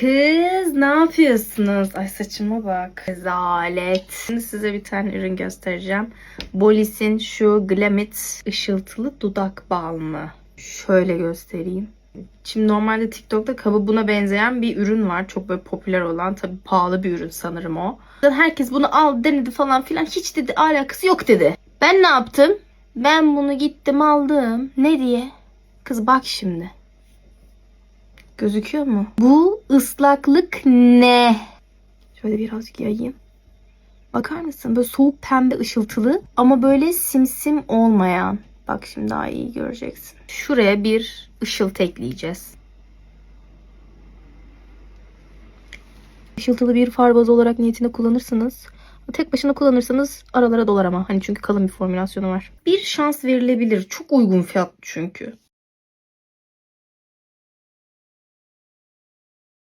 Kız ne yapıyorsunuz? Ay saçıma bak. Rezalet. Şimdi size bir tane ürün göstereceğim. Bolis'in şu Glamit ışıltılı dudak balmı. Şöyle göstereyim. Şimdi normalde TikTok'ta kabı buna benzeyen bir ürün var. Çok böyle popüler olan. Tabii pahalı bir ürün sanırım o. Herkes bunu al denedi falan filan. Hiç dedi alakası yok dedi. Ben ne yaptım? Ben bunu gittim aldım. Ne diye? Kız bak şimdi. Gözüküyor mu? Bu ıslaklık ne? Şöyle birazcık yayayım. Bakar mısın? Böyle soğuk pembe ışıltılı ama böyle simsim olmayan. Bak şimdi daha iyi göreceksin. Şuraya bir ışıltı ekleyeceğiz. Işıltılı bir far bazı olarak niyetinde kullanırsınız. Tek başına kullanırsanız aralara dolar ama. Hani çünkü kalın bir formülasyonu var. Bir şans verilebilir. Çok uygun fiyat çünkü.